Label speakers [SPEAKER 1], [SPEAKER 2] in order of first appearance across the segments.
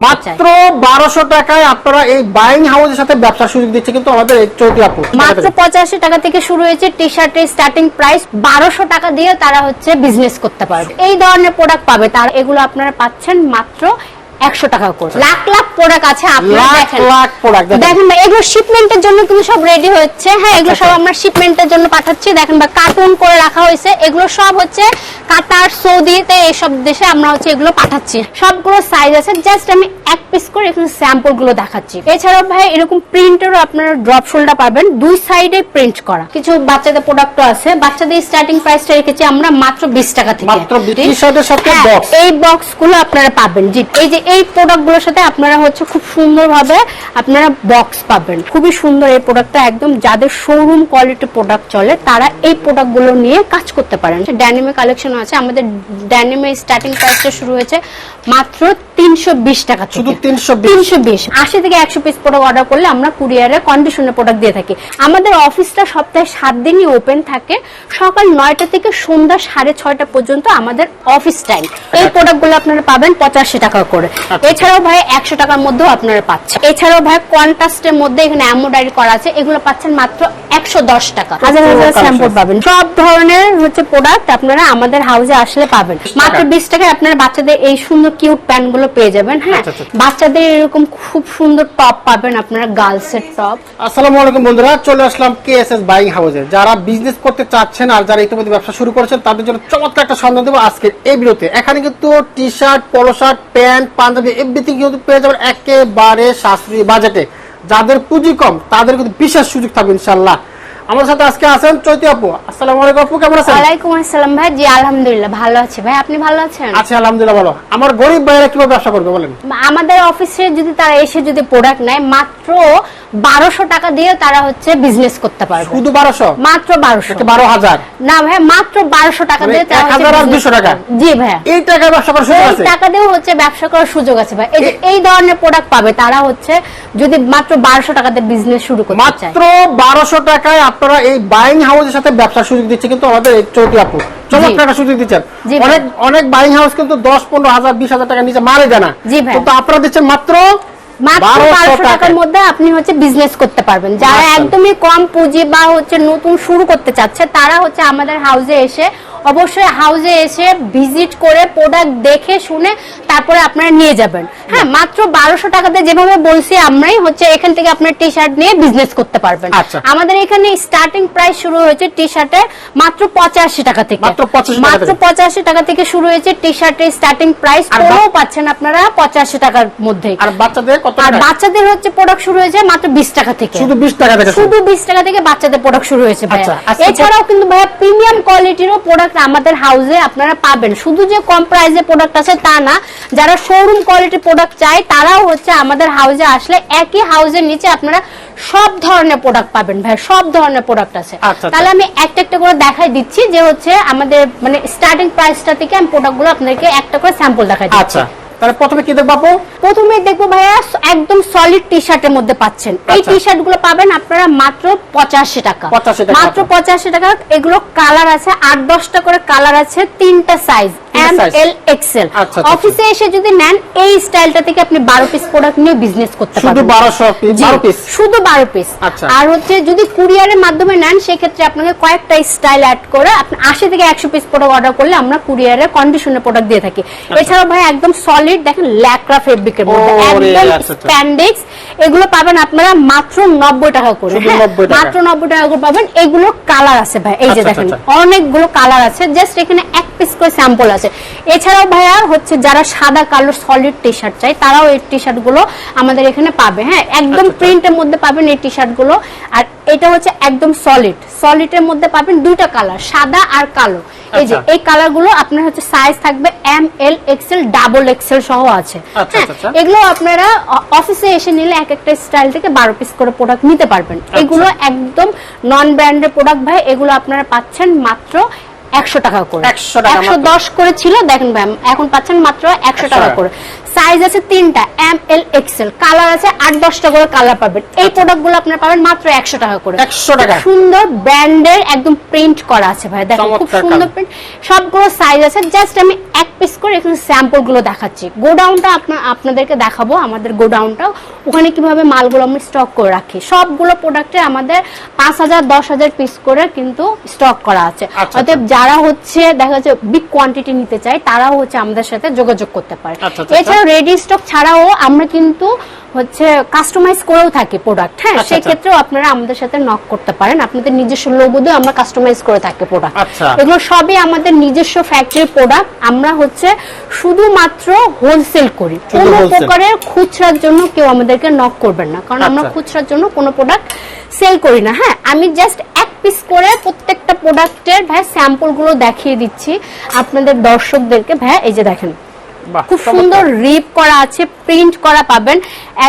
[SPEAKER 1] মাত্র বারোশো টাকায় আপনারা এই বাইং হাউসের সাথে ব্যবসার সুযোগ দিচ্ছে কিন্তু আমাদের চৌধুরী আপু
[SPEAKER 2] মাত্র পঁচাশি টাকা থেকে শুরু হয়েছে টি শার্টের স্টার্টিং প্রাইস বারোশো টাকা দিয়ে তারা হচ্ছে বিজনেস করতে পারবে। এই ধরনের প্রোডাক্ট পাবে। তার এগুলো আপনারা পাচ্ছেন মাত্র একশো টাকা করে। লাখ লাখ প্রোডাক্ট আছে
[SPEAKER 1] লাখ প্রোডাক্ট
[SPEAKER 2] দেখেন। ভাই এগুলো শিপমেন্টের জন্য কিন্তু সব রেডি হচ্ছে। হ্যাঁ এগুলো
[SPEAKER 1] আচ্ছা,
[SPEAKER 2] সব
[SPEAKER 1] আচ্ছা।
[SPEAKER 2] আমরা শিপমেন্টের জন্য পাঠাচ্ছি। দেখেন বা কার্টুন করে রাখা হয়েছে। এগুলো সব হচ্ছে কাতার সৌদিতে এইসব দেশে আমরা হচ্ছে এগুলো পাঠাচ্ছি। সবগুলো সাইজ আছে। জাস্ট আমি এক পিস করে এখানে স্যাম্পলগুলো দেখাচ্ছি। এছাড়াও ভাই এরকম প্রিন্টেরও আপনারা ড্রপ শোল্ডার পাবেন। দুই সাইডে প্রিন্ট করা। কিছু বাচ্চাদের প্রোডাক্টও আছে। বাচ্চাদের স্টার্টিং প্রাইসটা রেখেছি আমরা মাত্র বিশ টাকা থেকে।
[SPEAKER 1] মাত্র 20 টি-শার্টের সাথে
[SPEAKER 2] হ্যাঁ, এই বক্সগুলো আপনারা পাবেন। জি এই যে এই প্রোডাক্টগুলোর সাথে আপনারা হচ্ছে খুব সুন্দর ভাবে আপনারা বক্স পাবেন। খুবই সুন্দর এই প্রোডাক্টটা একদম যাদের শোরুম কোয়ালিটি প্রোডাক্ট চলে তারা এই প্রোডাক্টগুলো নিয়ে কাজ করতে পারেন। ড্যানিমে কালেকশন আছে আমাদের ড্যানিমে স্টার্টিং প্রাইসটা শুরু হয়েছে মাত্র তিনশো বিশ টাকা
[SPEAKER 1] শুধু 320
[SPEAKER 2] তিনশো বিশ। আশি থেকে একশো পিস প্রোডাক্ট অর্ডার করলে আমরা কুরিয়ারে কন্ডিশনের প্রোডাক্ট দিয়ে থাকি। আমাদের অফিসটা সপ্তাহে সাত দিনই ওপেন থাকে। সকাল নয়টা থেকে সন্ধ্যা সাড়ে ছয়টা পর্যন্ত আমাদের অফিস টাইম এই প্রোডাক্টগুলো আপনারা পাবেন পঁচাশি টাকা করে। এছাড়াও ভাই একশো টাকার মধ্যেও আপনারা পাচ্ছেন। এছাড়াও ভাই কন্ট্রাস্টের মধ্যে এখানে এমোডারি করা আছে এগুলো পাচ্ছেন মাত্র একশো দশ টাকা। হাজার হাজার। স্যাম্পল পাবেন। সব ধরনের হচ্ছে প্রোডাক্ট আপনারা আমাদের হাউসে আসলে পাবেন। মাত্র বিশ টাকায় আপনারা বাচ্চাদের এই সুন্দর কিউট প্যান্টগুলো পেয়ে যাবেন হ্যাঁ?
[SPEAKER 1] আচ্ছা, আচ্ছা।
[SPEAKER 2] বাচ্চাদের এরকম খুব সুন্দর টপ পাবেন আপনারা গার্লস এর টপ
[SPEAKER 1] আসসালামু আলাইকুম বন্ধুরা চলে আসলাম কেএসএস বাইং হাউসে যারা বিজনেস করতে চাচ্ছেন আর যারা ইতিমধ্যে ব্যবসা শুরু করেছেন তাদের জন্য চমৎকার একটা সন্ধান দেবো আজকের এই ভিডিওতে এখানে কিন্তু T shirt polo shirt pant panjabi everything কিন্তু পেয়ে যাবেন একেবারে সাশ্রয়ী বাজেটে। যাদের পুঁজি কম তাদের কিন্তু বিশেষ সুযোগ থাকবে ইনশাল্লাহ আমার সাথে আজকে আছেন চৈতি আপু। আসসালামু আলাইকুম আপু কেমন আছেন?
[SPEAKER 2] ওয়ালাইকুম আসসালাম ভাই। জি আলহামদুলিল্লাহ ভালো আছি ভাই। আপনি ভালো আছেন?
[SPEAKER 1] আচ্ছা আলহামদুলিল্লাহ ভালো। আমার গরিব ভাইরা কীভাবে ব্যবসা করবে বলেন?
[SPEAKER 2] আমাদের অফিসে যদি তারা এসে যদি প্রোডাক্ট নেয় মাত্র বারোশো টাকা দিয়ে তারা হচ্ছে বিজনেস করতে পারবে।
[SPEAKER 1] শুধু বারোশো?
[SPEAKER 2] মাত্র বারোশো।
[SPEAKER 1] বারো হাজার
[SPEAKER 2] না ভাই মাত্র বারোশো টাকা
[SPEAKER 1] মানে
[SPEAKER 2] দিয়ে
[SPEAKER 1] দুশো টাকা?
[SPEAKER 2] জি ভাইয়া।
[SPEAKER 1] এই টাকায় ব্যবসা করার সুযোগ আছে?
[SPEAKER 2] টাকা দিয়েও হচ্ছে ব্যবসা করার সুযোগ আছে ভাই এই যে এই ধরনের প্রোডাক্ট পাবে তারা হচ্ছে যদি মাত্র বারোশো টাকাতে বিজনেস শুরু করতে চায়।
[SPEAKER 1] মাত্র বারোশো টাকায় আপনারা এই বাইং হাউসের সাথে ব্যবসার সুযোগ দিচ্ছে কিন্তু আমাদের চৌটি আপু চমৎকার সুযোগ দিচ্ছেন। অনেক অনেক বাইং হাউস কিন্তু দশ পনেরো হাজার বিশ হাজার টাকা নিচে মারে
[SPEAKER 2] জি ভাই।
[SPEAKER 1] কিন্তু আপনারা দিচ্ছেন মাত্র
[SPEAKER 2] মাত্র
[SPEAKER 1] বারোশো
[SPEAKER 2] বারোশো টাকার মধ্যে আপনি হচ্ছে বিজনেস করতে পারবেন। যারা একদমই কম পুঁজি বা হচ্ছে নতুন শুরু করতে চাচ্ছে তারা হচ্ছে আমাদের হাউসে এসে অবশ্যই হাউজে এসে ভিজিট করে প্রোডাক্ট দেখে শুনে তারপরে আপনারা নিয়ে যাবেন। হ্যাঁ মাত্র বারোশো টাকাতে যেভাবে বলছি আমরাই হচ্ছে এখান থেকে আপনার টি শার্ট নিয়ে বিজনেস করতে পারবেন।
[SPEAKER 1] আচ্ছা।
[SPEAKER 2] আমাদের এখানে স্টার্টিং প্রাইস শুরু হয়েছে টি শার্টের মাত্র পঁচাশি টাকা থেকে।
[SPEAKER 1] মাত্র 85 টাকা
[SPEAKER 2] মাত্র
[SPEAKER 1] থেকে।
[SPEAKER 2] পঁচাশি টাকা থেকে শুরু হয়েছে টি শার্টের স্টার্টিং প্রাইস
[SPEAKER 1] আর
[SPEAKER 2] পাচ্ছেন আপনারা পঁচাশি টাকার মধ্যেই
[SPEAKER 1] আর বাচ্চাদের কত
[SPEAKER 2] আর বাচ্চাদের হচ্ছে প্রোডাক্ট শুরু হয়েছে মাত্র বিশ টাকা থেকে।
[SPEAKER 1] শুধু বিশ টাকা থেকে
[SPEAKER 2] শুধু বিশ টাকা থেকে বাচ্চাদের প্রোডাক্ট শুরু হয়েছে।
[SPEAKER 1] আচ্ছা, আজকে
[SPEAKER 2] এছাড়াও কিন্তু ভাইয়া প্রিমিয়াম কোয়ালিটিরও প্রোডাক্ট আমাদের হাউসে আপনারা পাবেন। শুধু যে কম প্রাইসে প্রোডাক্ট আছে তা না যারা শোরুম কোয়ালিটি প্রোডাক্ট চায় তারাও হচ্ছে আমাদের হাউসে আসলে একই হাউসের নিচে আপনারা সব ধরনের প্রোডাক্ট পাবেন ভাই সব ধরনের প্রোডাক্ট আছে।
[SPEAKER 1] আচ্ছা, আচ্ছা।
[SPEAKER 2] তাহলে আমি একটা একটা করে দেখাই দিচ্ছি যে হচ্ছে আমাদের মানে স্টার্টিং প্রাইসটা থেকে আমি প্রোডাক্টগুলো আপনাদেরকে একটা করে স্যাম্পল দেখাই দিচ্ছি।
[SPEAKER 1] আচ্ছা। তাহলে প্রথমে কি দেখব আপু
[SPEAKER 2] প্রথমে দেখব ভাইয়া একদম সলিড টি শার্টের মধ্যে পাচ্ছেন এই
[SPEAKER 1] আচ্ছা।
[SPEAKER 2] টি শার্টগুলো পাবেন আপনারা মাত্র পঁচাশি টাকা
[SPEAKER 1] 85 টাকা।
[SPEAKER 2] মাত্র পঁচাশি টাকা এগুলো কালার আছে আট দশটা করে কালার আছে তিনটা সাইজ এম এল এক্সেল
[SPEAKER 1] আচ্ছা, আচ্ছা,
[SPEAKER 2] অফিসে এসে যদি নেন এই স্টাইলটা থেকে আপনি বারো পিস প্রোডাক্ট নিয়ে বিজনেস করতে
[SPEAKER 1] শুধু
[SPEAKER 2] পারবেন।
[SPEAKER 1] পিস
[SPEAKER 2] শুধু বারো পিস
[SPEAKER 1] আচ্ছা।
[SPEAKER 2] আর হচ্ছে যদি কুরিয়ারের মাধ্যমে নেন সেক্ষেত্রে আপনাকে কয়েকটা স্টাইল অ্যাড করে আপনি আশি থেকে একশো পিস প্রোডাক্ট অর্ডার করলে আমরা কুরিয়ারে প্রোডাক্ট দিয়ে থাকি। এছাড়াও ভাই একদম সলিড দেখেন ল্যাকরা ফেব্রিকের মধ্যে। একদম
[SPEAKER 1] আচ্ছা, আচ্ছা।
[SPEAKER 2] স্প্যান্ডেক্স এগুলো পাবেন আপনারা মাত্র নব্বই টাকা করে। হ্যাঁ?
[SPEAKER 1] 90 টাকা।
[SPEAKER 2] মাত্র নব্বই টাকা করে পাবেন। এগুলো কালার আছে ভাই। এই যে
[SPEAKER 1] আচ্ছা,
[SPEAKER 2] দেখেন
[SPEAKER 1] আচ্ছা,
[SPEAKER 2] অনেকগুলো কালার আছে। জাস্ট এখানে এক পিস করে স্যাম্পল আছে। এছাড়াও ভাইয়া হচ্ছে যারা সাদা কালো সলিড টি শার্ট চাই তারাও এই টি শার্টগুলো আমাদের এখানে পাবে হ্যাঁ একদম
[SPEAKER 1] আচ্ছা, আচ্ছা।
[SPEAKER 2] প্রিন্টের মধ্যে পাবেন এই টি শার্টগুলো আর এটা হচ্ছে একদম সলিড সলিডের মধ্যে পাবেন দুইটা কালার সাদা আর কালো এই যে
[SPEAKER 1] আচ্ছা।
[SPEAKER 2] এই কালারগুলো আপনার হচ্ছে সাইজ থাকবে M L XL double XL সহ আছে হ্যাঁ। এগুলো আপনারা অফিসে এসে নিলে এক একটা স্টাইল থেকে বারো পিস করে প্রোডাক্ট নিতে পারবেন। এগুলো একদম নন ব্র্যান্ডের প্রোডাক্ট ভাই এগুলো আপনারা পাচ্ছেন মাত্র একশো টাকা করে।
[SPEAKER 1] 100
[SPEAKER 2] একশো দশ করে ছিল দেখেন ম্যাম এখন পাচ্ছেন মাত্র একশো
[SPEAKER 1] 100
[SPEAKER 2] টাকা
[SPEAKER 1] টাকা।
[SPEAKER 2] করে। সাইজ আছে তিনটা এম এল এক্সেল কালার আছে আট দশটা করে কালার পাবেন। এই প্রোডাক্টগুলো আপনারা পাবেন মাত্র একশো টাকা করে।
[SPEAKER 1] 100 টাকা?
[SPEAKER 2] সুন্দর ব্র্যান্ডের একদম প্রিন্ট করা আছে ভাই। দেখো খুব সুন্দর প্রিন্ট সবগুলো সাইজ আছে। জাস্ট আমি এক পিস করে এখানে স্যাম্পলগুলো দেখাচ্ছি। গোডাউনটা আপনার আপনাদেরকে দেখাবো আমাদের গোডাউনটা ওখানে কীভাবে মালগুলো আমি স্টক করে রাখি। সবগুলো প্রোডাক্টে আমাদের পাঁচ হাজার দশ হাজার পিস করে কিন্তু স্টক করা আছে।
[SPEAKER 1] আচ্ছা,
[SPEAKER 2] অতএব যারা হচ্ছে দেখা যাচ্ছে বিগ কোয়ান্টিটি নিতে চায় তারাও হচ্ছে আমাদের সাথে যোগাযোগ করতে পারে।
[SPEAKER 1] আচ্ছা, আচ্ছা,
[SPEAKER 2] এছাড়াও রেডি স্টক ছাড়াও আমরা কিন্তু হচ্ছে কাস্টমাইজ করেও থাকি প্রোডাক্ট হ্যাঁ
[SPEAKER 1] আচ্ছা,
[SPEAKER 2] সেই
[SPEAKER 1] আচ্ছা।
[SPEAKER 2] ক্ষেত্রেও আপনারা আমাদের সাথে নক করতে পারেন। আপনাদের নিজস্ব লোগো দিয়ে আমরা কাস্টমাইজ করে থাকি প্রোডাক্ট
[SPEAKER 1] আচ্ছা।
[SPEAKER 2] এগুলো সবই আমাদের নিজস্ব ফ্যাক্টরি প্রোডাক্ট আমরা হচ্ছে শুধুমাত্র হোলসেল করি। কোনো। প্রকারের খুচরার জন্য কেউ আমাদেরকে নক করবেন না। কারণ আমরা। খুচরার জন্য কোনো প্রোডাক্ট সেল করি না। হ্যাঁ আমি জাস্ট এক পিস করে প্রত্যেকটা প্রোডাক্টের ভাই স্যাম্পলগুলো দেখিয়ে দিচ্ছি। আপনাদের দর্শকদেরকে ভাই এই যে দেখেন। খুব সুন্দর রিপ করা আছে প্রিন্ট করা পাবেন।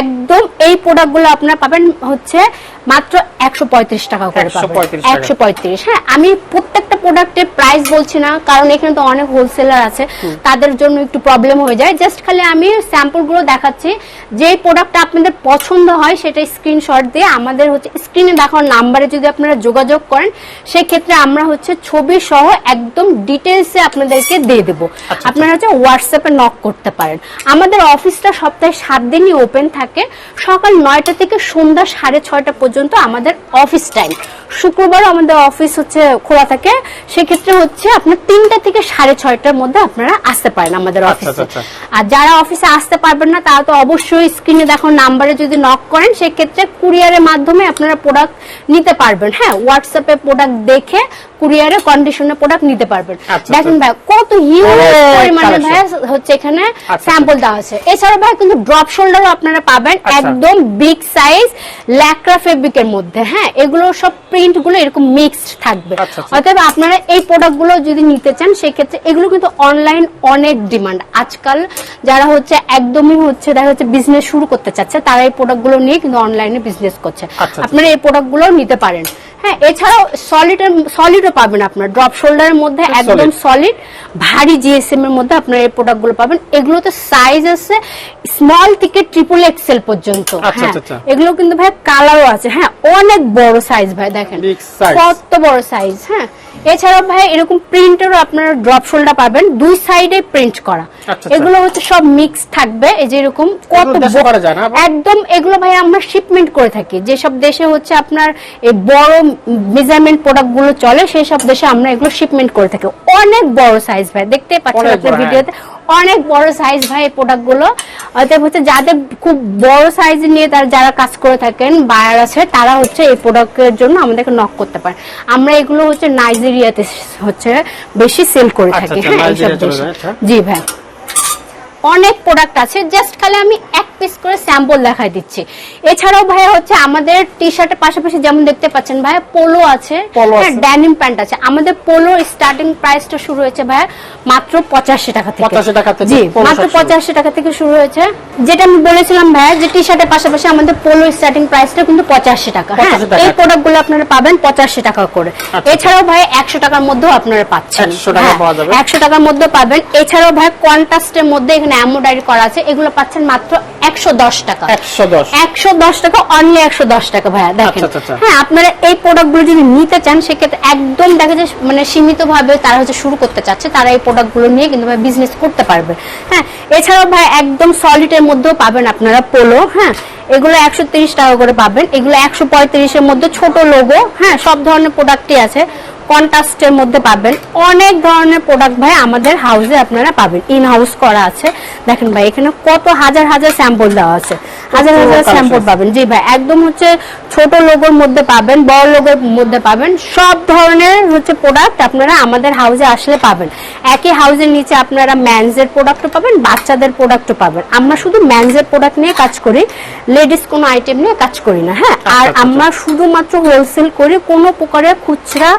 [SPEAKER 2] একদম এই প্রোডাক্টগুলো আপনারা পাবেন হচ্ছে মাত্র একশো পঁয়ত্রিশ টাকা করে পাবেন একশো পঁয়ত্রিশ হ্যাঁ আমি প্রত্যেকটা প্রোডাক্টের প্রাইস বলছি না কারণ এখানে তো অনেক হোলসেলার আছে তাদের জন্য একটু প্রবলেম হয়ে যায়। জাস্ট খালি আমি স্যাম্পলগুলো দেখাচ্ছি যে প্রোডাক্টটা আপনাদের পছন্দ হয় সেটা স্ক্রিনশট দিয়ে আমাদের হচ্ছে স্ক্রিনে দেখার নাম্বারে যদি আপনারা যোগাযোগ করেন সেক্ষেত্রে আমরা হচ্ছে ছবি সহ একদম ডিটেলসে আপনাদেরকে দিয়ে দেবো।
[SPEAKER 1] আচ্ছা।
[SPEAKER 2] আপনারা হচ্ছে হোয়াটসঅ্যাপে নক করতে পারেন। আমাদের অফিসটা সপ্তাহে সাত দিনই ওপেন থাকে সকাল নয়টা থেকে সন্ধ্যা সাড়ে ছয়টা পর্যন্ত আমাদের অফিস টাইম শুক্রবার আমাদের অফিস হচ্ছে খোলা থাকে। সেক্ষেত্রে হচ্ছে আপনার তিনটা থেকে সাড়ে ছয়টার মধ্যে আপনারা আসতে পারেন আমাদের
[SPEAKER 1] আচ্ছা,
[SPEAKER 2] অফিসে
[SPEAKER 1] আচ্ছা,
[SPEAKER 2] আর যারা অফিসে আসতে পারবেন না তারা তো অবশ্যই স্ক্রিনে দেখো নাম্বারে যদি নক করেন সেক্ষেত্রে কুরিয়ারের মাধ্যমে আপনারা প্রোডাক্ট নিতে পারবেন। হ্যাঁ হোয়াটসঅ্যাপে প্রোডাক্ট দেখে কুরিয়ারে কন্ডিশনে প্রোডাক্ট নিতে পারবেন।
[SPEAKER 1] আচ্ছা,
[SPEAKER 2] দেখেন ভাই কত হিউজ পরিমাণে ভাই হচ্ছে এখানে
[SPEAKER 1] আচ্ছা।
[SPEAKER 2] স্যাম্পল দেওয়া আছে। এছাড়া ভাই কিন্তু ড্রপ শোল্ডারও আপনারা পাবেন
[SPEAKER 1] আচ্ছা।
[SPEAKER 2] একদম বিগ সাইজ ল্যাক্রা ফেব্রিকের মধ্যে হ্যাঁ? এগুলো সব প্রিন্টগুলো এরকম মিক্সড থাকবে।
[SPEAKER 1] আচ্ছা, আচ্ছা।
[SPEAKER 2] অতএব আপনারা এই প্রোডাক্টগুলো যদি নিতে চান সেক্ষেত্রে এগুলো কিন্তু অনলাইন অনেক ডিমান্ড আজকাল যারা হচ্ছে একদমই হচ্ছে দেখা যাচ্ছে বিজনেস শুরু করতে চাচ্ছে তারা এই প্রোডাক্টগুলো নিয়ে কিন্তু অনলাইনে বিজনেস করছে।
[SPEAKER 1] আচ্ছা।
[SPEAKER 2] আপনারা এই প্রোডাক্টগুলো নিতে পারেন। হ্যাঁ এছাড়াও সলিডের সলিডও পাবেন আপনার। ড্রপ শোল্ডারের মধ্যে একদম সলিড ভারী জিএসএম এর মধ্যে আপনার এই প্রোডাক্টগুলো পাবেন। এগুলোতে সাইজ আছে স্মল থেকে ট্রিপল এক্সেল পর্যন্ত।
[SPEAKER 1] আচ্ছা,
[SPEAKER 2] হ্যাঁ
[SPEAKER 1] আচ্ছা, আচ্ছা।
[SPEAKER 2] এগুলো কিন্তু ভাই কালারও আছে। হ্যাঁ অনেক বড় সাইজ ভাই দেখেন। কত বড় সাইজ হ্যাঁ। এছাড়াও ভাই এরকম প্রিন্টেরও আপনারা ড্রপ শোল্ডার পাবেন দুই সাইডে প্রিন্ট করা
[SPEAKER 1] আচ্ছা, আচ্ছা।
[SPEAKER 2] এগুলো হচ্ছে সব মিক্স থাকবে এই যে এরকম কত? একদম এগুলো ভাই আমরা শিপমেন্ট করে থাকি যে সব দেশে হচ্ছে আপনার এই বড় মেজারমেন্ট প্রোডাক্টগুলো চলে সেই সব দেশে আমরা এগুলো শিপমেন্ট করে থাকি অনেক বড় সাইজ ভাই দেখতে পাচ্ছেন আপনার। ভিডিওতে অনেক বড় সাইজ ভাই এই প্রোডাক্টগুলো। অতএব হচ্ছে যাদের খুব বড় সাইজ নিয়ে তারা যারা কাজ করে থাকেন বায়ার আছে তারা হচ্ছে এই প্রোডাক্টের জন্য আমাদেরকে নক করতে পারে। আমরা এগুলো হচ্ছে নাইজেরিয়াতে হচ্ছে বেশি সেল করে
[SPEAKER 1] আচ্ছা,
[SPEAKER 2] থাকি। হ্যাঁ এইসব দেশে
[SPEAKER 1] আচ্ছা।
[SPEAKER 2] জি ভাই। অনেক প্রোডাক্ট আছে জাস্ট খালি আমি এক পিস করে স্যাম্পল দেখাই দিচ্ছি। এছাড়াও ভাই হচ্ছে আমাদের টি শার্টের পাশাপাশি যেমন দেখতে পাচ্ছেন ভাই পোলো আছে। হ্যাঁ। ড্যানিম প্যান্ট আছে। আমাদের পোলো স্টার্টিং প্রাইসটা শুরু হয়েছে ভাই মাত্র পঁচাশি টাকা থেকে।
[SPEAKER 1] 85 টাকা থেকে
[SPEAKER 2] মাত্র পঁচাশি টাকা থেকে শুরু হয়েছে। যেটা আমি বলেছিলাম ভাই যে টি শার্টের পাশাপাশি আমাদের পোলো স্টার্টিং প্রাইসটা কিন্তু পঁচাশি টাকা। হ্যাঁ এই প্রোডাক্টগুলো আপনারা পাবেন পঁচাশি টাকা করে।
[SPEAKER 1] আচ্ছা।
[SPEAKER 2] এছাড়াও ভাই একশো টাকার মধ্যেও আপনারা পাচ্ছেন।
[SPEAKER 1] 100 টাকায়
[SPEAKER 2] হ্যাঁ,
[SPEAKER 1] পাওয়া যাবে।
[SPEAKER 2] একশো টাকার মধ্যে পাবেন। এছাড়াও ভাই কন্ট্রাস্টের মধ্যে এখানে এমব্রয়ডারি করা আছে। এগুলো পাচ্ছেন মাত্র একশো দশ টাকা।
[SPEAKER 1] একশো দশ।
[SPEAKER 2] টাকা অনলি একশো দশ টাকা ভাইয়া দেখেন।
[SPEAKER 1] আচ্ছা, আচ্ছা, আচ্ছা।
[SPEAKER 2] হ্যাঁ আপনারা এই প্রোডাক্টগুলো যদি নিতে চান সেক্ষেত্রে একদম দেখা যায় মানে সীমিত ভাবে তারা হচ্ছে শুরু করতে চাচ্ছে তারা এই প্রোডাক্টগুলো নিয়ে কিন্তু বিজনেস করতে পারবে। হ্যাঁ এছাড়াও ভাই একদম সলিডের মধ্যেও পাবেন আপনারা পোলো হ্যাঁ। এগুলো একশো তিরিশ টাকা করে পাবেন এগুলো একশো পঁয়ত্রিশের মধ্যে ছোট লোগো হ্যাঁ সব ধরনের প্রোডাক্টই আছে। কন্ট্রাস্টের মধ্যে পাবেন। অনেক ধরনের প্রোডাক্ট ভাই আমাদের হাউসে আপনারা পাবেন। ইন হাউস করা আছে। দেখেন ভাই এখানে কত হাজার হাজার স্যাম্পল দেওয়া আছে। হাজার হাজার। স্যাম্পল পাবেন। জি ভাই একদম হচ্ছে ছোট লোগোর মধ্যে পাবেন বড় লোগোর মধ্যে পাবেন। সব ধরনের হচ্ছে প্রোডাক্ট আপনারা আমাদের হাউসে আসলে পাবেন। একই হাউজের নিচে আপনারা ম্যানজের প্রোডাক্টও পাবেন বাচ্চাদের প্রোডাক্টও পাবেন। আমরা শুধু ম্যানজের প্রোডাক্ট নিয়ে কাজ করি লেডিস কোনো আইটেম নিয়ে কাজ করি না হ্যাঁ? আর
[SPEAKER 1] আচ্ছা, আচ্ছা।
[SPEAKER 2] আমরা শুধুমাত্র হোলসেল করে কোনো প্রকারের খুচরা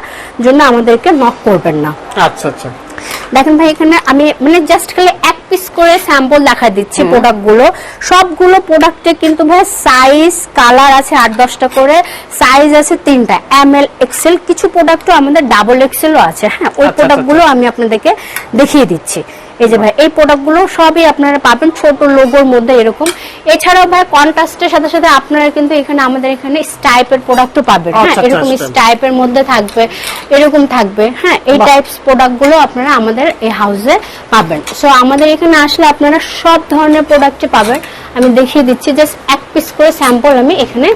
[SPEAKER 2] জন্য আমাদেরকে নক করবেন না।
[SPEAKER 1] আচ্ছা আচ্ছা।
[SPEAKER 2] দেখেন ভাই এখানে আমি মানে জাস্ট খালি পিস করে স্যাম্পল দেখা দিচ্ছি প্রোডাক্টগুলো সবগুলো প্রোডাক্টে কিন্তু ভাই সাইজ কালার আছে আট দশটা করে সাইজ আছে তিনটা। এম এল এক্সেল কিছু প্রোডাক্টও আমাদের ডাবল এক্সেলও আছে হ্যাঁ? ওই প্রোডাক্টগুলো প্রোডাক্টগুলো আমি আপনাদেরকে দেখিয়ে দিচ্ছি। এই যে ভাই এই প্রোডাক্টগুলো সবই আপনারা পাবেন ছোট লোগোর মধ্যে এরকম। এছাড়াও ভাই কন্ট্রাস্টের সাথে সাথে আপনারা কিন্তু এখানে আমাদের এখানে স্টাইপের প্রোডাক্টও পাবেন। হ্যাঁ
[SPEAKER 1] আচ্ছা, আচ্ছা,
[SPEAKER 2] এরকম
[SPEAKER 1] স্টাইপের
[SPEAKER 2] টাইপের মধ্যে থাকবে এরকম থাকবে। হ্যাঁ এই। টাইপস প্রোডাক্টগুলো আপনারা আমাদের এই হাউসে পাবেন। সো আমাদের এখানে আসলে আপনারা সব ধরনের প্রোডাক্টই পাবেন। আমি দেখিয়ে দিচ্ছি জাস্ট এক পিস করে স্যাম্পল আমি এখানে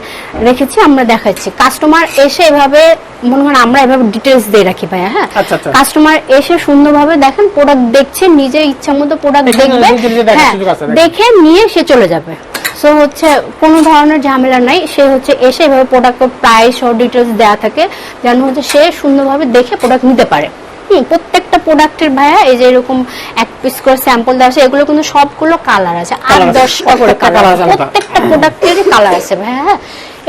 [SPEAKER 2] রেখেছি আমরা দেখাচ্ছি কাস্টমার এসে এভাবে মনে করেন আমরা এভাবে ডিটেলস দিয়ে রাখি ভাইয়া হ্যাঁ
[SPEAKER 1] আচ্ছা, আচ্ছা।
[SPEAKER 2] কাস্টমার এসে সুন্দরভাবে দেখেন প্রোডাক্ট দেখছে নিজের ইচ্ছা মতো প্রোডাক্ট দেখবে হ্যাঁ? দেখে নিয়ে সে চলে যাবে সো হচ্ছে কোনো ধরনের ঝামেলা নাই সে হচ্ছে এসে এভাবে প্রোডাক্টের প্রাইস ও ডিটেলস দেওয়া থাকে যেন হচ্ছে সে সুন্দরভাবে দেখে প্রোডাক্ট নিতে পারে হুম, প্রত্যেকটা প্রোডাক্টের ভাইয়া এই যে এরকম এক পিস করে স্যাম্পল দেওয়া আছে এগুলো কিন্তু সবগুলো কালার আছে আর দশটা করে কালার আছে প্রত্যেকটা প্রোডাক্টেরই কালার আছে ভাইয়া হ্যাঁ।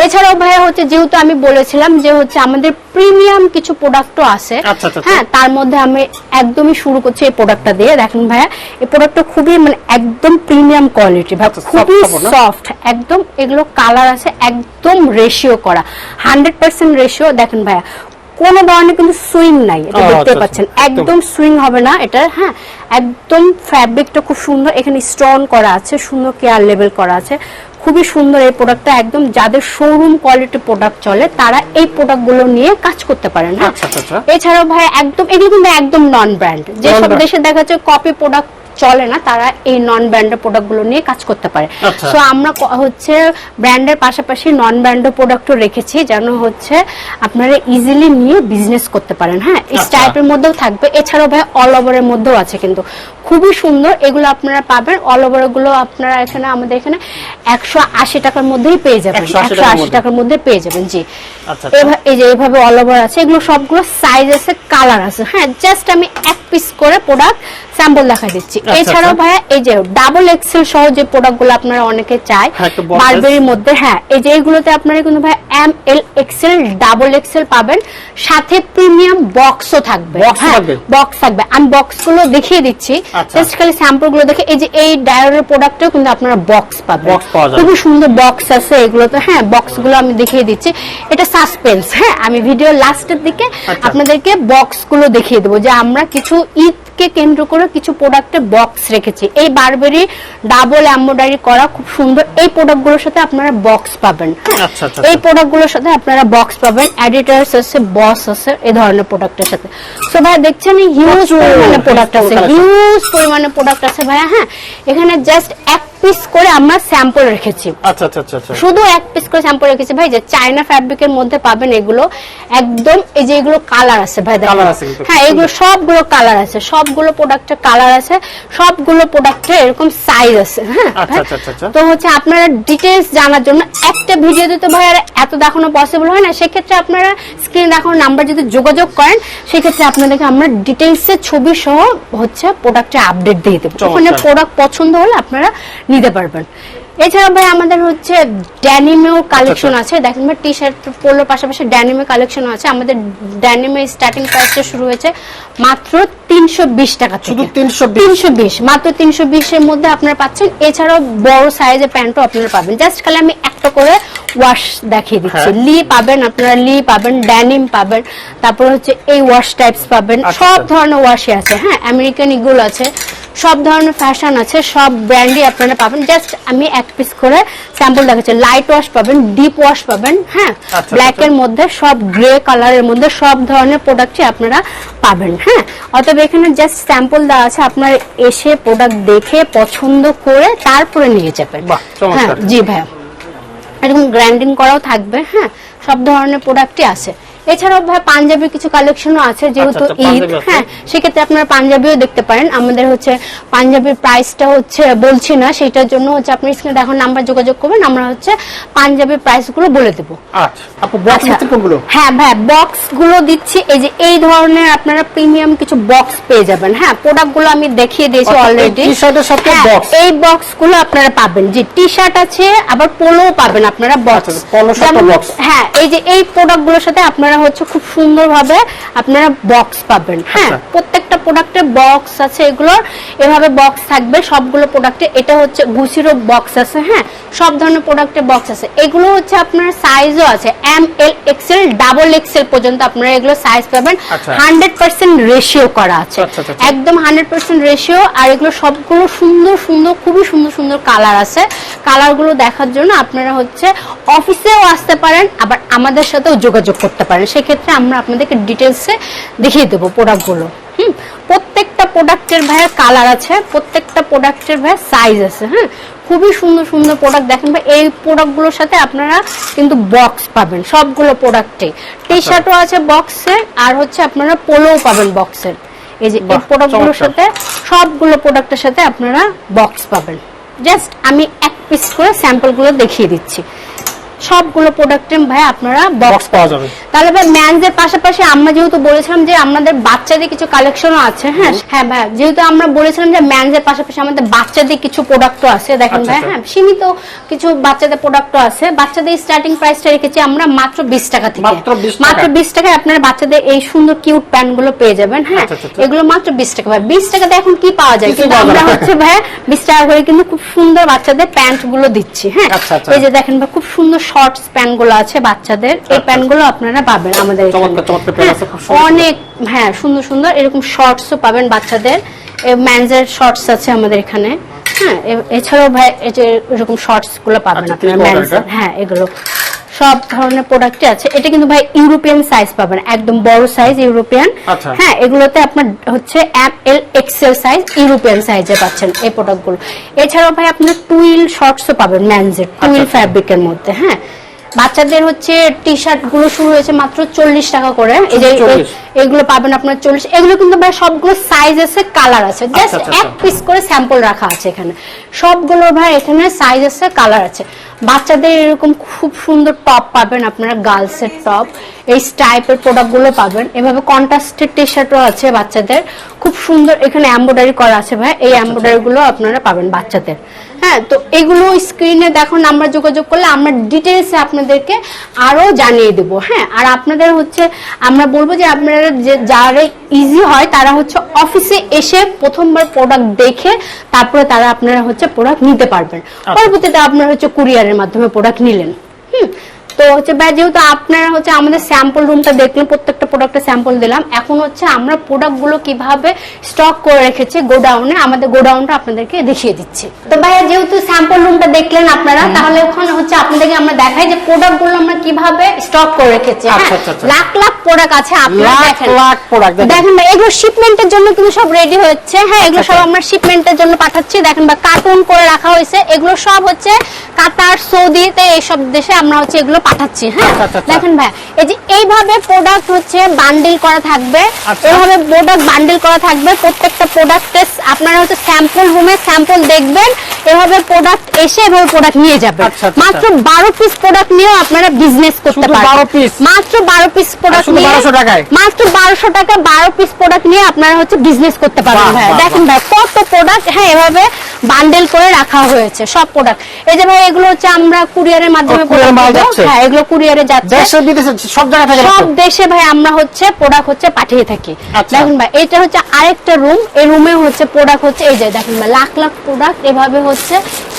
[SPEAKER 2] এছাড়াও ভাইয়া হচ্ছে যেহেতু আমি বলেছিলাম যে হচ্ছে আমাদের প্রিমিয়াম কিছু প্রোডাক্টও আছে
[SPEAKER 1] আচ্ছা, আচ্ছা,
[SPEAKER 2] হ্যাঁ তার মধ্যে আমি একদমই শুরু করছি এই প্রোডাক্টটা দিয়ে। দেখেন ভাইয়া এই প্রোডাক্টটা খুবই মানে একদম প্রিমিয়াম কোয়ালিটি ভাই
[SPEAKER 1] আচ্ছা,
[SPEAKER 2] খুবই সফট একদম এগুলো কালার আছে একদম রেশিও করা হান্ড্রেড পার্সেন্ট রেশিও দেখেন ভাইয়া কোনো ধরনের কিন্তু সুইং নাই এটা দেখতে
[SPEAKER 1] আচ্ছা,
[SPEAKER 2] পাচ্ছেন
[SPEAKER 1] আচ্ছা, একদম।
[SPEAKER 2] সুইং হবে না এটা হ্যাঁ একদম ফ্যাব্রিকটা খুব সুন্দর এখানে স্টোন করা আছে সুন্দর কেয়ার লেভেল করা আছে খুবই সুন্দর এই প্রোডাক্টটা একদম যাদের শোরুম কোয়ালিটি প্রোডাক্ট চলে তারা এই প্রোডাক্টগুলো নিয়ে কাজ করতে পারেন হ্যাঁ
[SPEAKER 1] আচ্ছা, আচ্ছা, আচ্ছা।
[SPEAKER 2] এছাড়াও ভাই একদম এগুলো কিন্তু একদম নন ব্র্যান্ড যেসব। দেশে দেখা যাচ্ছে কপি প্রোডাক্ট চলে না তারা এই নন ব্র্যান্ডের প্রোডাক্টগুলো নিয়ে কাজ করতে পারে।
[SPEAKER 1] আচ্ছা।
[SPEAKER 2] সো আমরা হচ্ছে ব্র্যান্ডের পাশাপাশি নন ব্র্যান্ডের প্রোডাক্টও রেখেছি যেন হচ্ছে আপনারা ইজিলি নিয়ে বিজনেস করতে পারেন। হ্যাঁ এই
[SPEAKER 1] আচ্ছা।
[SPEAKER 2] টাইপের মধ্যেও থাকবে। এছাড়াও ভাই অল ওভারের মধ্যেও আছে কিন্তু। খুবই সুন্দর এগুলো আপনারা পাবেন। অল ওভারগুলো আপনারা এখানে আমাদের এখানে একশো আশি টাকার মধ্যেই পেয়ে যাবেন। একশো আশি টাকার মধ্যে। পেয়ে যাবেন জি।
[SPEAKER 1] আচ্ছা, আচ্ছা।
[SPEAKER 2] এই যে এইভাবে অল ওভার আছে এগুলো সবগুলো সাইজ আছে কালার আছে। হ্যাঁ জাস্ট আমি এক পিস করে প্রোডাক্ট স্যাম্পল দেখা দিচ্ছি
[SPEAKER 1] আচ্ছা,
[SPEAKER 2] এছাড়াও
[SPEAKER 1] আচ্ছা।
[SPEAKER 2] ভাইয়া এই যে ডাবল এক্সেল সহ যে প্রোডাক্টগুলো আপনারা অনেকে চায়
[SPEAKER 1] হ্যাঁ,
[SPEAKER 2] বারবেরির মধ্যে হ্যাঁ এই যে এইগুলোতে আপনারা কিন্তু ভাই M L XL double XL পাবেন সাথে প্রিমিয়াম বক্সও থাকবে হ্যাঁ? বক্স থাকবে আমি বক্সগুলো দেখিয়ে দিচ্ছি। জাস্ট খালি স্যাম্পলগুলো দেখে এই যে এই ডায়োরের প্রোডাক্টেও কিন্তু আপনারা বক্স পাবেন। খুবই সুন্দর বক্স আছে এগুলোতে হ্যাঁ বক্সগুলো আমি দেখিয়ে দিচ্ছি এটা সাসপেন্স হ্যাঁ আমি ভিডিও লাস্টের দিকে
[SPEAKER 1] আচ্ছা।
[SPEAKER 2] আপনাদেরকে বক্সগুলো দেখিয়ে দেবো যে আমরা কিছু ঈদকে কেন্দ্র করে কিছু প্রোডাক্টের বক্স রেখেছি। এই বারবেরি ডাবল এম্বয়ডারি করা খুব সুন্দর। এই প্রোডাক্টগুলোর সাথে আপনারা বক্স পাবেন?
[SPEAKER 1] আচ্ছা, আচ্ছা,
[SPEAKER 2] এই প্রোডাক্টগুলোর প্রোডাক্টগুলোর সাথে আপনারা বক্স পাবেন। এডিটার্স আছে বস আছে এই ধরনের প্রোডাক্টের সাথে। সো ভাই দেখছেন হিউজ পরিমাণে প্রোডাক্ট আছে। হিউজ পরিমাণে প্রোডাক্ট আছে ভাইয়া হ্যাঁ? এখানে জাস্ট এক পিস করে আমরা স্যাম্পল রেখেছি
[SPEAKER 1] আচ্ছা আচ্ছা আচ্ছা আচ্ছা
[SPEAKER 2] শুধু এক পিস করে স্যাম্পল রেখেছি ভাই যে চায়না ফ্যাব্রিকের মধ্যে পাবেন এগুলো একদম এই যে এগুলো কালার আছে ভাই দেখেন।
[SPEAKER 1] Colour আছে
[SPEAKER 2] হ্যাঁ এগুলো সবগুলো কালার আছে সবগুলো প্রোডাক্টের কালার আছে সবগুলো প্রোডাক্টের এরকম সাইজ আছে হ্যাঁ। তো হচ্ছে আপনারা ডিটেলস জানার জন্য একটা ভিডিও দিতে ভাই আর এত দেখানো পসিবল হয় না সেক্ষেত্রে আপনারা স্ক্রিন দেখানো নাম্বার যদি যোগাযোগ করেন সেক্ষেত্রে আপনাদেরকে আমরা ডিটেলস এর ছবি সহ হচ্ছে প্রোডাক্টের আপডেট দিয়ে দেবো। ওখানে প্রোডাক্ট পছন্দ হলে আপনারা নিতে পারবেন। এছাড়া ভাই আমাদের হচ্ছে ড্যানিমেও কালেকশন
[SPEAKER 1] আচ্ছা।
[SPEAKER 2] আছে। দেখেন ভাই টি শার্ট পোলোর পাশাপাশি ড্যানিমে কালেকশন আছে। আমাদের ড্যানিমে স্টার্টিং প্রাইসটা শুরু হয়েছে মাত্র তিনশো বিশ টাকা
[SPEAKER 1] শুধু 320
[SPEAKER 2] তিনশো বিশ। মাত্র তিনশো বিশের মধ্যে আপনারা পাচ্ছেন। এছাড়াও বড় সাইজের প্যান্টও আপনারা পাবেন। জাস্ট খালি আমি একটা করে ওয়াশ দেখিয়ে দিচ্ছি।
[SPEAKER 1] হ্যাঁ।
[SPEAKER 2] লি পাবেন আপনারা লি পাবেন ড্যানিম পাবেন তারপর হচ্ছে এই ওয়াশ টাইপস পাবেন।
[SPEAKER 1] আচ্ছা,
[SPEAKER 2] সব
[SPEAKER 1] আচ্ছা।
[SPEAKER 2] ধরনের ওয়াশই আছে। হ্যাঁ আমেরিকান ইগুল আছে। সব ধরনের ফ্যাশন আছে সব ব্র্যান্ডই আপনারা পাবেন। জাস্ট আমি এক পিস করে স্যাম্পল দেখাচ্ছি। লাইট ওয়াশ পাবেন ডিপ ওয়াশ পাবেন হ্যাঁ?
[SPEAKER 1] আচ্ছা,
[SPEAKER 2] ব্ল্যাক এর মধ্যে সব গ্রে কালারের মধ্যে সব ধরনের প্রোডাক্টই আপনারা পাবেন হ্যাঁ? অতএব এখানে জাস্ট স্যাম্পল দেওয়া আছে আপনারা এসে প্রোডাক্ট দেখে পছন্দ করে তারপরে নিয়ে যাবেন।
[SPEAKER 1] বাহ, চমৎকার।
[SPEAKER 2] হ্যাঁ জি ভাইয়া। এরকম গ্র্যান্ডিং করাও থাকবে হ্যাঁ? সব ধরনের প্রোডাক্টই আছে। এছাড়াও ভাই পাঞ্জাবির কিছু কালেকশনও আছে যেহেতু
[SPEAKER 1] আচ্ছা,
[SPEAKER 2] ঈদ হ্যাঁ সেক্ষেত্রে আপনারা পাঞ্জাবিও দেখতে পারেন। আমাদের হচ্ছে পাঞ্জাবির প্রাইসটা হচ্ছে বলছি না সেটার জন্য হচ্ছে আপনি স্ক্রিনে দেখুন নাম্বার যোগাযোগ করবেন আমরা হচ্ছে পাঞ্জাবির প্রাইসগুলো বলে দেবো।
[SPEAKER 1] আচ্ছা আপু বক্স
[SPEAKER 2] আচ্ছা। হ্যাঁ ভাই বক্সগুলো দিচ্ছি। এই যে এই ধরনের আপনারা প্রিমিয়াম কিছু বক্স পেয়ে যাবেন। হ্যাঁ প্রোডাক্টগুলো আমি দেখিয়ে দিয়েছি অলরেডি। এই বক্সগুলো আপনারা পাবেন। যে টি শার্ট আছে আবার পোলো পাবেন আপনারা বক্স
[SPEAKER 1] আচ্ছা।
[SPEAKER 2] হ্যাঁ এই যে এই প্রোডাক্টগুলোর সাথে আপনারা হচ্ছে খুব সুন্দরভাবে আপনারা বক্স পাবেন। হ্যাঁ
[SPEAKER 1] আচ্ছা।
[SPEAKER 2] প্রত্যেকটা প্রোডাক্টের বক্স আছে এগুলোর। এভাবে বক্স থাকবে সবগুলো প্রোডাক্টে এটা হচ্ছে গুছিরও বক্স আছে হ্যাঁ? সব ধরনের প্রোডাক্টের বক্স আছে। এগুলো হচ্ছে আপনার সাইজও আছে। M L XL double XL পর্যন্ত আপনারা এগুলো সাইজ পাবেন। হান্ড্রেড পার্সেন্ট রেশিও করা আছে।
[SPEAKER 1] আচ্ছা, আচ্ছা।
[SPEAKER 2] একদম হান্ড্রেড পার্সেন্ট রেশিও আর এগুলো সবগুলো সুন্দর সুন্দর খুবই সুন্দর সুন্দর কালার আছে। কালারগুলো দেখার জন্য আপনারা হচ্ছে অফিসেও আসতে পারেন আবার আমাদের সাথেও যোগাযোগ করতে পারেন সেক্ষেত্রে আমরা আপনাদেরকে ডিটেলসে দেখিয়ে দেবো প্রোডাক্টগুলো হুম? প্রত্যেকটা প্রোডাক্টের ভাইয়ের কালার আছে প্রত্যেকটা প্রোডাক্টের ভাইয়ের সাইজ আছে হ্যাঁ খুবই সুন্দর সুন্দর প্রোডাক্ট দেখেন ভাই এই প্রোডাক্টগুলোর সাথে আপনারা কিন্তু বক্স পাবেন সবগুলো প্রোডাক্টে টি শার্টও আছে বক্সের আর হচ্ছে আপনারা পোলোও পাবেন বক্সের এই যে এই প্রোডাক্টগুলোর সাথে সবগুলো প্রোডাক্টের সাথে আপনারা বক্স পাবেন। জাস্ট আমি এক পিস করে স্যাম্পলগুলো দেখিয়ে দিচ্ছি। সবগুলো প্রোডাক্টে ভাই আপনারা
[SPEAKER 1] বক্স পাওয়া যাবে।
[SPEAKER 2] তাহলে ভাই ম্যানজের পাশাপাশি আমরা যেহেতু বলেছিলাম যে আমাদের বাচ্চাদের কিছু কালেকশনও আছে হ্যাঁ? হ্যাঁ ভাই যেহেতু আমরা বলেছিলাম যে ম্যানজের পাশাপাশি আমাদের বাচ্চাদের কিছু প্রোডাক্টও আছে দেখেন
[SPEAKER 1] আচ্ছা,
[SPEAKER 2] ভাই
[SPEAKER 1] আচ্ছা।
[SPEAKER 2] হ্যাঁ? সীমিত কিছু বাচ্চাদের প্রোডাক্টও আছে। বাচ্চাদের স্টার্টিং প্রাইসটা রেখেছি আমরা মাত্র বিশ টাকা থেকে।
[SPEAKER 1] মাত্র 20 টাকা?
[SPEAKER 2] মাত্র বিশ টাকায় আপনারা বাচ্চাদের এই সুন্দর কিউট প্যান্টগুলো পেয়ে যাবেন হ্যাঁ?
[SPEAKER 1] আচ্ছা।
[SPEAKER 2] এগুলো মাত্র বিশ টাকা ভাই। বিশ টাকাতে এখন কি পাওয়া যায়? কিন্তু আমরা হচ্ছে ভাই বিশ টাকা করে কিন্তু খুব সুন্দর বাচ্চাদের প্যান্টগুলো দিচ্ছি হ্যাঁ। এই যে দেখেন ভাই খুব সুন্দর শর্টস প্যানগুলো আছে বাচ্চাদের এই প্যান প্যান্টগুলো আপনারা পাবেন আমাদের অনেক হ্যাঁ সুন্দর সুন্দর এরকম শর্টসও পাবেন বাচ্চাদের। ম্যানজের শর্টস আছে আমাদের এখানে। হ্যাঁ এছাড়াও ভাই এই যে এরকম শর্টসগুলো পাবেন
[SPEAKER 1] আচ্ছা,
[SPEAKER 2] আপনারা।
[SPEAKER 1] এটা?
[SPEAKER 2] হ্যাঁ এগুলো। সব ধরনের প্রোডাক্ট আছে এটা কিন্তু ভাই ইউরোপিয়ান সাইজ পাবেন একদম বড় সাইজ ইউরোপিয়ান
[SPEAKER 1] আচ্ছা।
[SPEAKER 2] হ্যাঁ এগুলোতে আপনার হচ্ছে M L XL size European সাইজে পাচ্ছেন এই প্রোডাক্টগুলো এছাড়াও ভাই আপনার টুইল শর্টসও পাবেন ম্যানজের টুইল। ফ্যাব্রিকের মধ্যে হ্যাঁ বাচ্চাদের হচ্ছে টি শার্টগুলো শুরু হয়েছে মাত্র চল্লিশ টাকা করে। এই যে এগুলো পাবেন আপনার চল্লিশ। এগুলো কিন্তু ভাই সবগুলো সাইজ আছে কালার আছে। জাস্ট
[SPEAKER 1] আচ্ছা,
[SPEAKER 2] এক পিস করে স্যাম্পল রাখা আছে এখানে। সবগুলো ভাই এখানে সাইজ আছে কালার আছে। বাচ্চাদের এরকম খুব সুন্দর টপ পাবেন আপনারা গার্লসের টপ এই টাইপের প্রোডাক্টগুলো পাবেন। এভাবে কন্ট্রাস্টেড টি শার্টও আছে বাচ্চাদের। খুব সুন্দর এখানে এম্ব্রয়ডারি করা আছে ভাই। এই এম্ব্রয়ডারি গুলো আপনারা পাবেন বাচ্চাদের। হ্যাঁ তো এগুলো স্ক্রিনে দেখো নাম্বার যোগাযোগ করলে আমরা ডিটেলসে আপনাদেরকে আরও জানিয়ে দেব হ্যাঁ? আর আপনাদের হচ্ছে আমরা বলব যে আপনারা যে যারা ইজি হয় তারা হচ্ছে অফিসে এসে প্রথমবার প্রোডাক্ট দেখে তারপরে তারা আপনারা হচ্ছে প্রোডাক্ট নিতে পারবেন। পরবর্তীতে আপনারা হচ্ছে কুরিয়ারের মাধ্যমে প্রোডাক্ট নিলেন। তো হচ্ছে ভাই যেহেতু আপনারা হচ্ছে আমাদের স্যাম্পল রুমটা দেখলেন প্রত্যেকটা প্রোডাক্টের স্যাম্পল দিলাম এখন হচ্ছে আমরা প্রোডাক্টগুলো কীভাবে স্টক করে রেখেছি গোডাউনে আমাদের গোডাউনটা আপনাদেরকে দেখিয়ে দিচ্ছি। তো ভাইয়া যেহেতু স্যাম্পল রুমটা দেখলেন আপনারা তাহলে ওখানে হচ্ছে আপনাদেরকে আমরা দেখাই যে প্রোডাক্টগুলো আমরা কীভাবে স্টক করে রেখেছি। হ্যাঁ
[SPEAKER 1] আচ্ছা, আচ্ছা, আচ্ছা।
[SPEAKER 2] লাখ লাখ প্রোডাক্ট আছে আপনারা দেখেন।
[SPEAKER 1] লাখ product দেখেন।
[SPEAKER 2] ভাই এগুলো শিপমেন্টের জন্য কিন্তু সব রেডি হচ্ছে হ্যাঁ এগুলো সব। আমরা শিপমেন্টের জন্য পাঠাচ্ছি। দেখেন বা কার্টুন করে রাখা হয়েছে। এগুলো সব হচ্ছে কাতার সৌদিতে এইসব দেশে আমরা হচ্ছে এগুলো পাঠাচ্ছি হ্যাঁ
[SPEAKER 1] আচ্ছা, আচ্ছা, আচ্ছা।
[SPEAKER 2] দেখেন ভাই এই যে এইভাবে প্রোডাক্ট হচ্ছে বান্ডিল করা থাকবে। এইভাবে প্রোডাক্ট বান্ডিল করা থাকবে প্রত্যেকটা প্রোডাক্টের আপনারা হচ্ছে স্যাম্পল রুমে স্যাম্পল দেখবেন এভাবে প্রোডাক্ট এসে এভাবে প্রোডাক্ট নিয়ে
[SPEAKER 1] আচ্ছা,
[SPEAKER 2] মাত্র বারো পিস প্রোডাক্ট নিয়েও আপনারা বিজনেস করতে পারবেন
[SPEAKER 1] 12?
[SPEAKER 2] মাত্র বারো পিস প্রোডাক্ট নিয়ে
[SPEAKER 1] 1200 টাকায়?
[SPEAKER 2] মাত্র বারোশো টাকা বারো পিস প্রোডাক্ট নিয়ে আপনারা হচ্ছে বিজনেস করতে পারবেন ভাই দেখেন ভাই কত প্রোডাক্ট হ্যাঁ এভাবে বান্ডেল করে রাখা হয়েছে সব প্রোডাক্ট এই যে ভাই এগুলো হচ্ছে আমরা কুরিয়ারের মাধ্যমে? হ্যাঁ এগুলো কুরিয়ারে যাচ্ছে।
[SPEAKER 1] সব জায়গা থেকে
[SPEAKER 2] সব দেশে ভাই আমরা হচ্ছে প্রোডাক্ট হচ্ছে পাঠিয়ে থাকি।
[SPEAKER 1] আচ্ছা।
[SPEAKER 2] দেখুন ভাই এটা হচ্ছে আরেকটা রুম এই রুমে হচ্ছে প্রোডাক্ট হচ্ছে এই যে দেখুন ভাই লাখ লাখ প্রোডাক্ট এভাবে হচ্ছে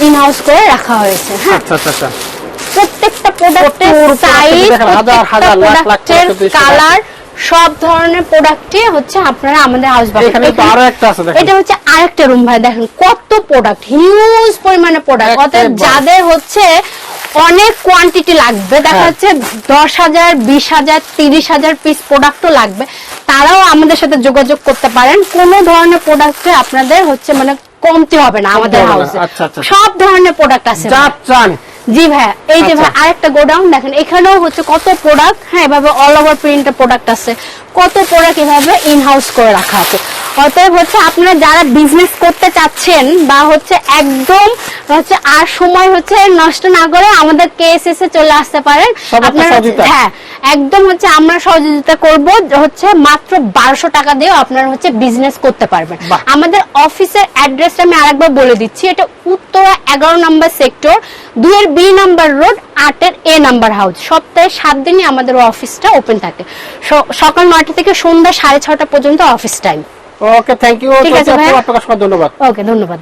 [SPEAKER 2] ইন হাউস করে রাখা হয়েছে হ্যাঁ।
[SPEAKER 1] আচ্ছা আচ্ছা আচ্ছা।
[SPEAKER 2] প্রত্যেকটা প্রোডাক্টের সাইজ
[SPEAKER 1] দেখেন, হাজার, হাজার, লাখ, লাখ
[SPEAKER 2] প্রোডাক্টের কালার সব ধরনের প্রোডাক্টে হচ্ছে আপনারা আমাদের হাউস
[SPEAKER 1] এখানে তো আরও একটা আছে দেখেন।
[SPEAKER 2] এটা হচ্ছে আরেকটা রুম ভাই দেখেন কত প্রোডাক্ট হিউজ পরিমাণে প্রোডাক্ট
[SPEAKER 1] একেবারে।
[SPEAKER 2] যাদের হচ্ছে অনেক কোয়ান্টিটি লাগবে দেখা
[SPEAKER 1] হ্যাঁ।
[SPEAKER 2] যাচ্ছে দশ হাজার বিশ হাজার তিরিশ হাজার পিস প্রোডাক্টও লাগবে তারাও আমাদের সাথে যোগাযোগ করতে পারেন কোন ধরনের প্রোডাক্টে আপনাদের হচ্ছে মানে কমতি হবে না আমাদের হাউসে
[SPEAKER 1] আচ্ছা, আচ্ছা।
[SPEAKER 2] সব ধরনের প্রোডাক্ট আছে জি ভাই এই যে
[SPEAKER 1] আচ্ছা।
[SPEAKER 2] ভাই আরেকটা গোডাউন দেখেন এখানেও হচ্ছে কত প্রোডাক্ট হ্যাঁ এভাবে অল ওভার প্রিন্টের প্রোডাক্ট আছে কত প্রোডাক্ট এভাবে ইন হাউস করে রাখা আছে অতএব হচ্ছে আপনারা যারা বিজনেস করতে চাচ্ছেন বা হচ্ছে একদম হচ্ছে আর সময় হচ্ছে নষ্ট না করে আমাদের কেএসএস এ চলে আসতে পারেন। আপনারা। হ্যাঁ একদম হচ্ছে আমরা সহযোগিতা করব হচ্ছে মাত্র বারোশো টাকা দিয়ে আপনারা হচ্ছে বিজনেস করতে পারবেন। আমাদের অফিসের অ্যাড্রেসটা আমি আরেকবার বলে দিচ্ছি। এটা উত্তরা এগারো নম্বর সেক্টর দুয়ের বি নাম্বার রোড আটের এ নাম্বার হাউস সপ্তাহে সাত দিনই আমাদের অফিসটা ওপেন থাকে। সকাল নয়টা থেকে সন্ধ্যা সাড়ে ছটা পর্যন্ত office time
[SPEAKER 1] okay thank you. আপনাকে অসংখ্য ধন্যবাদ।
[SPEAKER 2] ওকে ধন্যবাদ।